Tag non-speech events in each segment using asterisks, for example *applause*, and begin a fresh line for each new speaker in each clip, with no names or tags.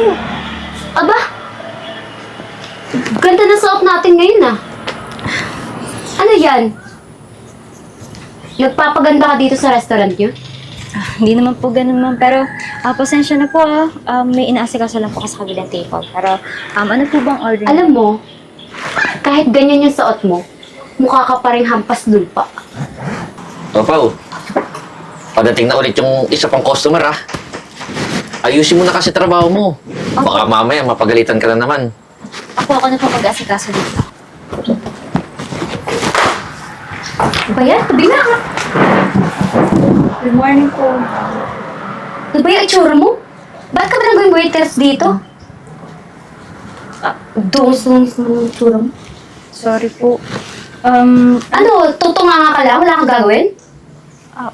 tayo.
Aba! Ganda na suot natin ngayon ah. Ano yan? Nagpapaganda ka dito sa restaurant niyo?
Ah, hindi naman po ganun, ma'am. Pero, ah, pasensya na po, ah. Um, may inaasikaso lang po kasi sa kabilang table. Pero, um, ano po bang order?
Alam mo, kahit ganyan yung suot mo, mukha ka pa rin hampas lupa.
O, Pao. Pagdating na ulit yung isa pang customer, ah. Ayusin mo na kasi trabaho mo. Baka mamaya mapagalitan ka na naman.
Ako, ako na po mag-asikaso dito.
Ano ba yan? Tabi na ka.
Good morning po.
Ano ba yung itsura mo? Ba't ka ba nagawing waiters dito? Ah, dungis-dungis mo yung itsura mo.
Sorry po. Um,
Ano, tutunganga ka lang? Wala kang gagawin?
ah,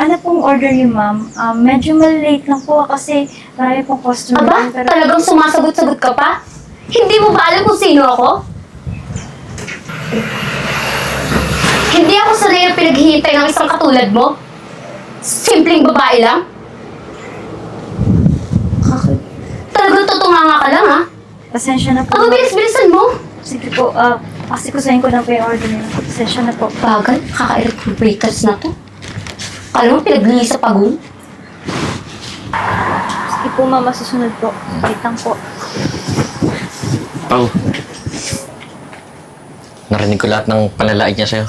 ano pong order niyo, ma'am? Um, medyo malate lang po kasi marami pong customer.
Aba,
pero
talagang sumasagot-sagot ka pa? Hindi mo ba alam kung sino ako? Hindi ako sanay na pinaghihintay ng isang katulad mo. Simpleng babae lang. Talagang tutunganga ka lang, ha?
pasensya na po.
Ang bilis-bilisan mo.
Sige po, ah, kasi kusahin ko na po yung order niyo. Pasensya na po.
Bagal, waiters na to. Kala mo pinaglinis sa pagong?
Sige po, ma'am, masusunod po. Wait lang po.
Pao. Narinig ko lahat ng panlalait niya sa'yo.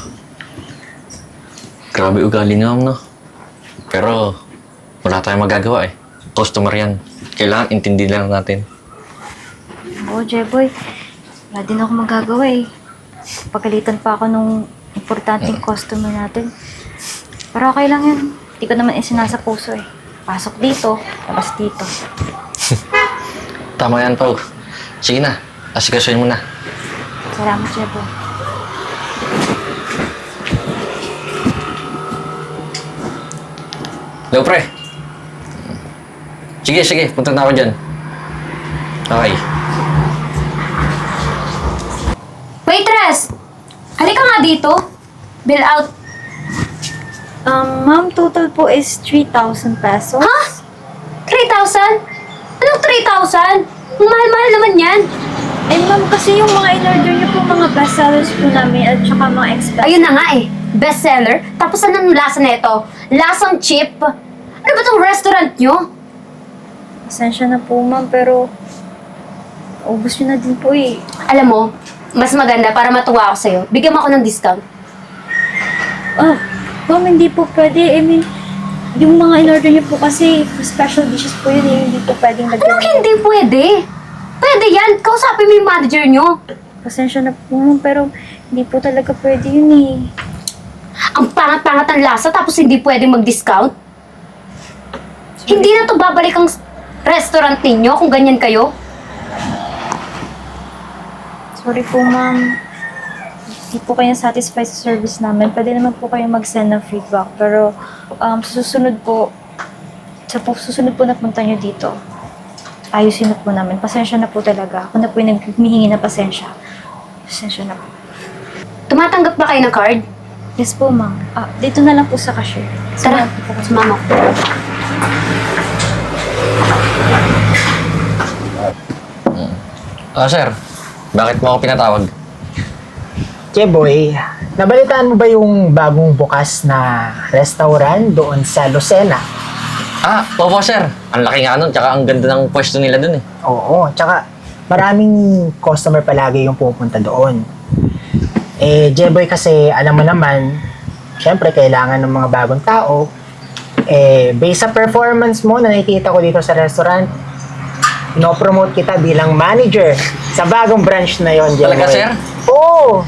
Grabe ugali niya, no? Pero, wala tayong magagawa eh. Customer yan. Kailangan intindi lang natin.
Oo, Jeboy. Wala din ako magagawa eh. Pagalitan pa ako nung importanteng customer natin. Pero okay lang yun. Hindi ko naman isinasa puso eh. Pasok dito, labas dito. *laughs*
Tama yan, Pao. Sige na. Asikasuhin mo na.
Salamat, Jeboy.
Hello, pre. Sige, sige. Punta na ako dyan. Okay.
Waitress! Halika nga dito. Bill out.
Um, ma'am, total po is 3,000 pesos.
Ha? 3,000? Anong 3,000? Ang mahal-mahal naman yan.
Eh, ma'am, kasi yung mga in-order niyo po mga bestsellers po namin at saka mga expensive.
Ayun na nga eh. Bestseller. Tapos anong lasa nito? Lasang cheap. Ano ba tong restaurant nyo?
Pasensya na po, ma'am, pero ubus niyo na din po eh.
Alam mo, mas maganda para matuwa ako sa'yo. Bigyan mo ako ng discount.
Oh, ma'am, hindi po pwede. I mean, yung mga in-order niyo po kasi special dishes po yun eh. Hindi po pwedeng lagyan.
Anong hindi pwede? Pwede yan. Kausapin mo yung manager nyo.
Pasensya na po, ma'am, pero hindi po talaga pwede yun eh.
Ang pangat-pangat ng lasa tapos hindi pwede mag-discount. Hindi na to babalik ang restaurant ninyo kung ganyan kayo.
Sorry po, ma'am. Hindi po kayo satisfied sa service namin. Pwede naman po kayo mag-send ng feedback. Pero um, sa susunod po, sa po, susunod po na punta nyo dito, ayusin na po namin. Pasensya na po talaga. Ako na po yung naghihingi na pasensya. Pasensya na po.
Tumatanggap ba kayo ng card?
Yes po, ma'am. Ah, dito na lang po sa cashier.
Tara,
Samahan po kayo.
sumama ko.
Ah, sir. Bakit mo ako pinatawag?
Jeboy, nabalitaan mo ba yung bagong bukas na restaurant doon sa Lucena?
Ah, opo, sir. Ang laki nga nun, tsaka ang ganda ng pwesto nila dun eh.
Oo, tsaka maraming customer palagi yung pupunta doon. Eh, Jeboy kasi alam mo naman, syempre kailangan ng mga bagong tao. Eh, based sa performance mo na nakikita ko dito sa restaurant, no-promote kita bilang manager sa bagong branch na yon, Jeboy.
Talaga, sir?
Oo.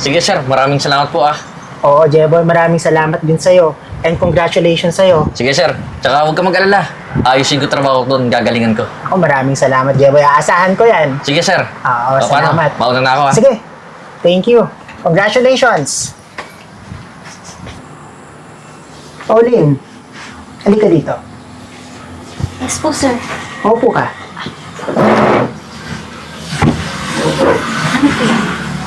Sige, sir. Maraming salamat po ah.
Oo, Jeboy, maraming salamat din sa'yo. And congratulations sa'yo.
Sige, sir. Tsaka huwag ka mag-alala. Ayusin ko trabaho ko doon. Gagalingan ko.
Ako, maraming salamat, Jeboy. Aasahan ko yan.
Sige, sir.
Oo,
O, paano?
salamat.
Mauna na ako ah.
Sige. Thank you. Congratulations. Pauline, halika dito.
Yes po, sir.
Maupo ka.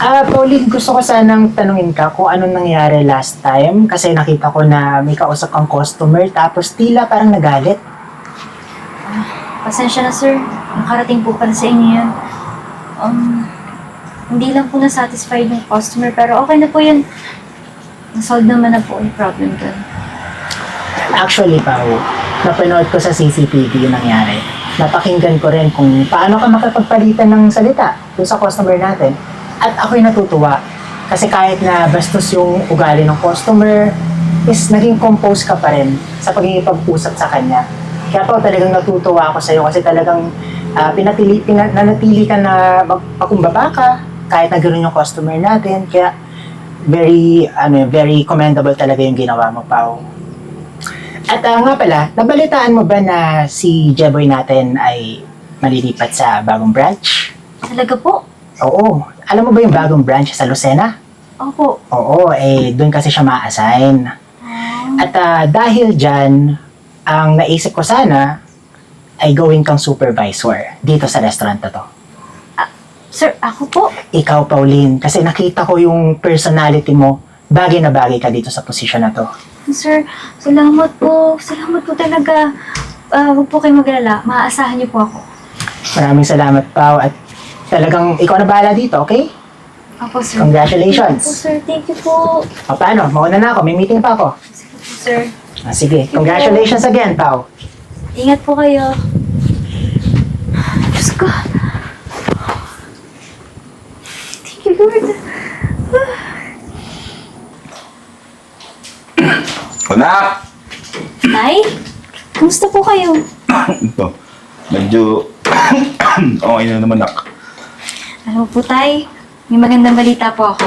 Ah, Pauline, gusto ko sanang tanungin ka kung anong nangyari last time kasi nakita ko na may kausap kang customer tapos tila parang nagalit.
pasensya na sir. Nakarating po pala sa inyo yun. Um, hindi lang po na-satisfied yung customer, pero okay na po yun. Nasolve naman na po yung problem dun.
Actually, Pao, napanood ko sa CCTV yung nangyari. Napakinggan ko rin kung paano ka makapagpalitan ng salita dun sa customer natin. At ako'y natutuwa kasi kahit na bastos yung ugali ng customer, is naging compose ka pa rin sa pagkikipag-usap sa kanya. Kaya po talagang natutuwa ako sa'yo kasi talagang ah, pinatili, pina, ka na magpakumbaba ka kahit na gano'n yung customer natin. Kaya very, ano, very commendable talaga yung ginawa mo, Pao. At ah, nga pala, nabalitaan mo ba na si Jeboy natin ay malilipat sa bagong branch?
Talaga po?
Oo. Alam mo ba yung bagong branch sa Lucena?
Opo.
Oo, eh, doon kasi siya ma-assign. At ah, dahil dyan, ang naisip ko sana ay gawin kang supervisor dito sa restaurant na to.
Sir, ako po?
Ikaw, Pauline, kasi nakita ko yung personality mo, bagay na bagay ka dito sa posisyon na to.
Sir, salamat po. Salamat po talaga. Ah, huwag po kayo mag-alala. Maaasahan niyo po ako.
Maraming salamat, Pao, at talagang ikaw na bahala dito, okay?
Opo, sir.
Congratulations.
Thank you po, sir. Thank you po.
O paano? Mauna na ako. May meeting pa ako.
Sige po, sir.
Ah, sige. Congratulations again, Pao.
Ingat po kayo. Diyos ko. Thank you, Lord.
Anak!
Tay, kumusta po kayo? *coughs*
Ito, medyo *coughs* okay na naman, nak.
Mo po, Tay, may magandang balita po ako.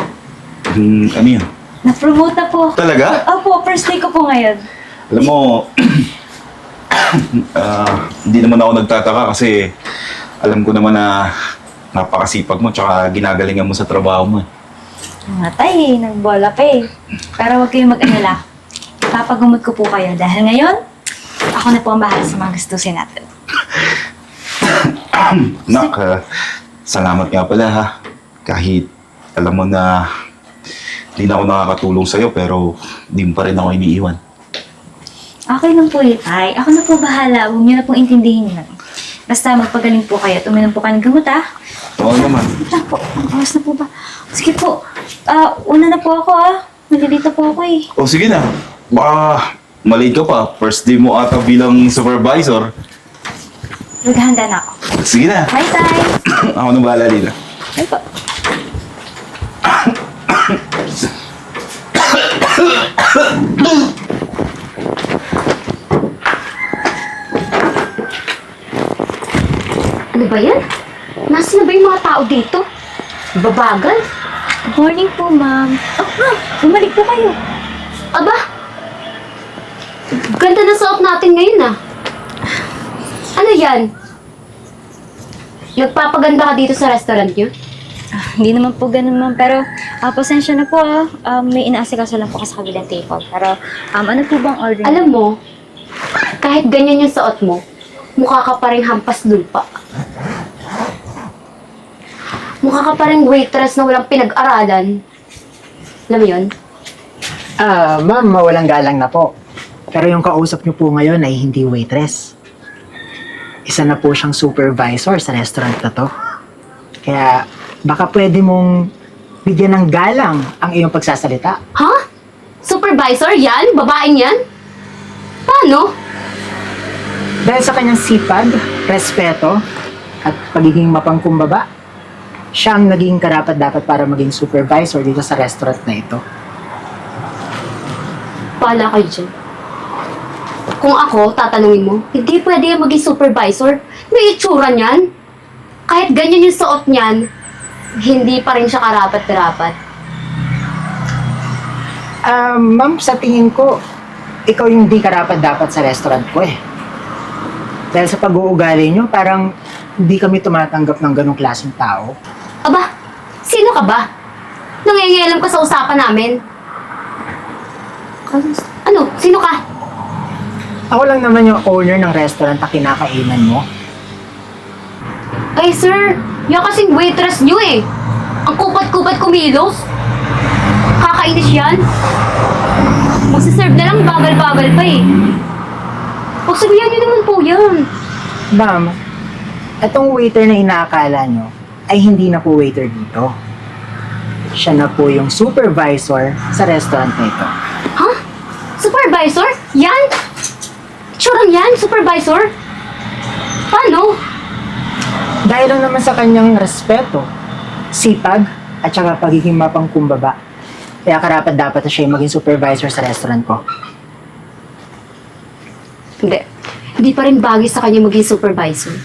Hmm, ano yun?
Na-promote na po.
Talaga?
Opo, first day ko po ngayon.
Alam mo, *clears throat* ah, hindi naman ako nagtataka kasi alam ko naman na napakasipag mo tsaka ginagalingan mo sa trabaho mo. eh.
Mga tay, nagbola pa eh. Pero huwag kayong mag-alala. Papagumot ko po kayo dahil ngayon, ako na po ang bahala sa mga gastusin natin. *clears throat*
Nak, ah, salamat nga pala ha. Kahit alam mo na hindi na ako nakakatulong sa'yo pero hindi mo pa rin ako iniiwan.
Okay lang po eh, tay. Ako na po bahala. Huwag niyo na pong intindihin yun. Basta magpagaling po kayo at uminom po kayo ng gamot ah.
Oo naman.
Wala po. Ang oras na po ba? Sige po. Ah, una na po ako ah. Nalilito po ako eh.
O sige na. Baka malate ka pa. First day mo ata bilang supervisor.
Naghahanda na ako.
Sige na.
Bye, tay. *coughs*
Ako nang bahala dito.
Bye po.
Ano ba yan? Nasaan na ba yung mga tao dito? Babagal?
Morning po, ma'am. Oh, ma'am. Bumalik po kayo.
Aba! Ganda na suot natin ngayon ah. Ano yan? Nagpapaganda ka dito sa restaurant niyo?
Ah, hindi naman po ganun, ma'am. Pero, ah, pasensya na po, ah. Um, may inaasikaso lang po kasi sa kabilang table. Pero, um, ano po bang order?
Alam mo, kahit ganyan yung suot mo, mukha ka pa rin hampas lupa. Mukha ka pa rin waitress na walang pinag-aralan. Alam mo yun?
Ah, ma'am, mawalang galang na po. Pero yung kausap niyo po ngayon ay hindi waitress. Isa na po siyang supervisor sa restaurant na to. Kaya baka pwede mong bigyan ng galang ang iyong pagsasalita.
Ha? Supervisor yan? Babaeng yan? Paano?
Dahil sa kanyang sipag, respeto, at pagiging mapangkumbaba, siya ang naging karapat-dapat para maging supervisor dito sa restaurant na ito.
Pala kayo dyan. Kung ako, tatanungin mo, hindi pwede yung maging supervisor. May itsura niyan. Kahit ganyan yung suot niyan, hindi pa rin siya karapat-dapat.
Ah, ma'am, sa tingin ko, ikaw yung di karapat-dapat sa restaurant ko eh. Dahil sa pag-uugali nyo, parang hindi kami tumatanggap ng ganong klaseng tao.
Aba, sino ka ba? Nangingialam ka sa usapan namin. Ano? Sino ka?
Ako lang naman yung owner ng restaurant na kinakainan mo.
Ay, sir, yan kasing waitress niyo eh. Ang kupat-kupat kumilos. Kakainis yan. Magsiserve na lang, bagal-bagal pa eh. Pagsabihan niyo naman po yan.
Ma'am, itong waiter na inaakala nyo ay hindi na po waiter dito. Siya na po yung supervisor sa restaurant na ito.
Ha? Supervisor? Yan? Tsurang yan? Supervisor? Paano?
Dahil lang naman sa kanyang respeto, sipag, at saka pagiging mapangkumbaba. Kaya karapat dapat na siya yung maging supervisor sa restaurant ko.
Hindi. Hindi pa rin bagay sa kanya maging supervisor.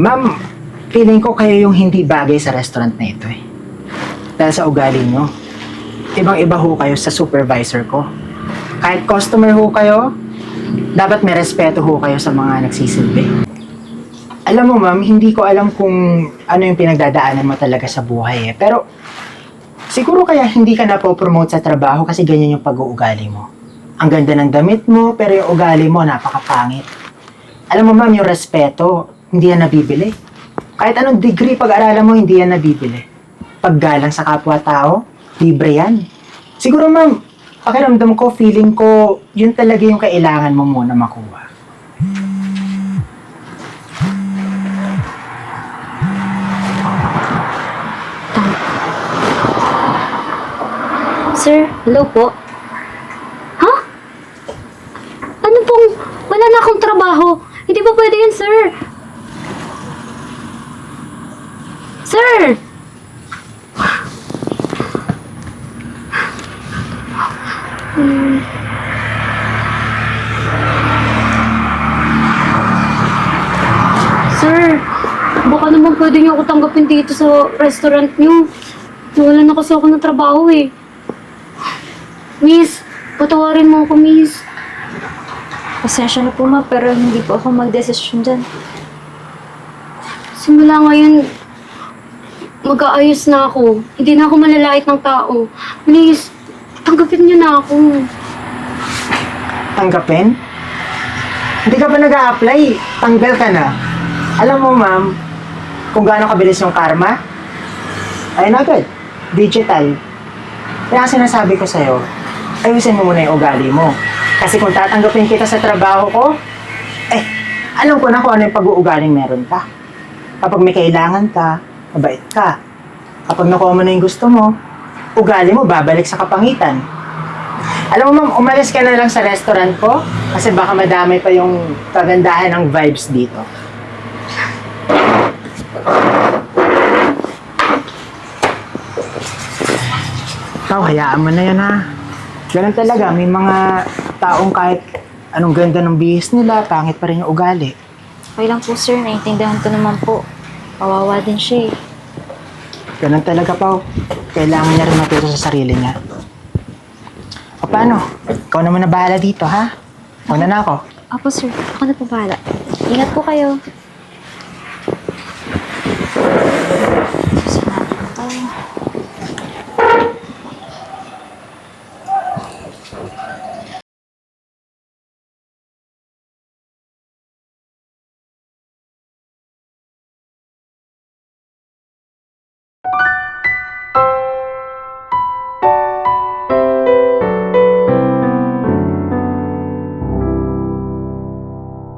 Ma'am, feeling ko kayo yung hindi bagay sa restaurant na ito eh. Dahil sa ugali nyo, ibang-iba ho kayo sa supervisor ko. Kahit customer ho kayo, dapat may respeto ho kayo sa mga nagsisilbi. Alam mo ma'am, hindi ko alam kung ano yung pinagdadaanan mo talaga sa buhay eh. Pero siguro kaya hindi ka na po-promote sa trabaho kasi ganyan yung pag-uugali mo. Ang ganda ng damit mo, pero yung ugali mo napakapangit. Alam mo ma'am, yung respeto, hindi yan nabibili. Kahit anong degree pag-aralan mo, hindi yan nabibili. Paggalang sa kapwa-tao, libre yan. Siguro ma'am, pakiramdam ko, feeling ko, yun talaga yung kailangan mo muna makuha.
Sir,
Hello po? Ha? Ano pong, wala na akong trabaho. Hindi pa pwede yan, sir. Sir! Hmm. Sir, baka naman pwede niyo ako tanggapin dito sa restaurant niyo. Nawala na kasi ako ng trabaho eh. Miss, patawarin mo ako, miss.
pasensya na po ma'am, pero hindi po ako magdesisyon dyan.
Simula ngayon, mag-aayos na ako. Hindi na ako malalait ng tao. Please, tanggapin niyo na ako.
Tanggapin? Hindi ka pa nag apply tanggal ka na. Alam mo ma'am, kung gaano kabilis yung karma, ayun agad, digital. Kaya sinasabi ko sa'yo, ayusin mo muna yung ugali mo. Kasi kung tatanggapin kita sa trabaho ko, eh, alam ko na kung ano yung pag-uugaling meron ka. Kapag may kailangan ka, mabait ka. Kapag nakuha mo na yung gusto mo, ugali mo babalik sa kapangitan. Alam mo ma'am, umalis ka na lang sa restaurant ko kasi baka madamay pa yung kagandahan ng vibes dito. Ikaw, hayaan mo na yan ha. Ganun talaga, may mga taong kahit anong ganda ng bihis nila, pangit pa rin yung ugali.
Okay lang po sir, naiintindihan ko naman po. Kawawa din siya eh.
Ganun talaga, Pao. Kailangan niya rin matuto sa sarili niya. O paano? Ikaw naman na bahala dito, ha? Una na ako.
Apo sir, ako na po bahala. Ingat po kayo.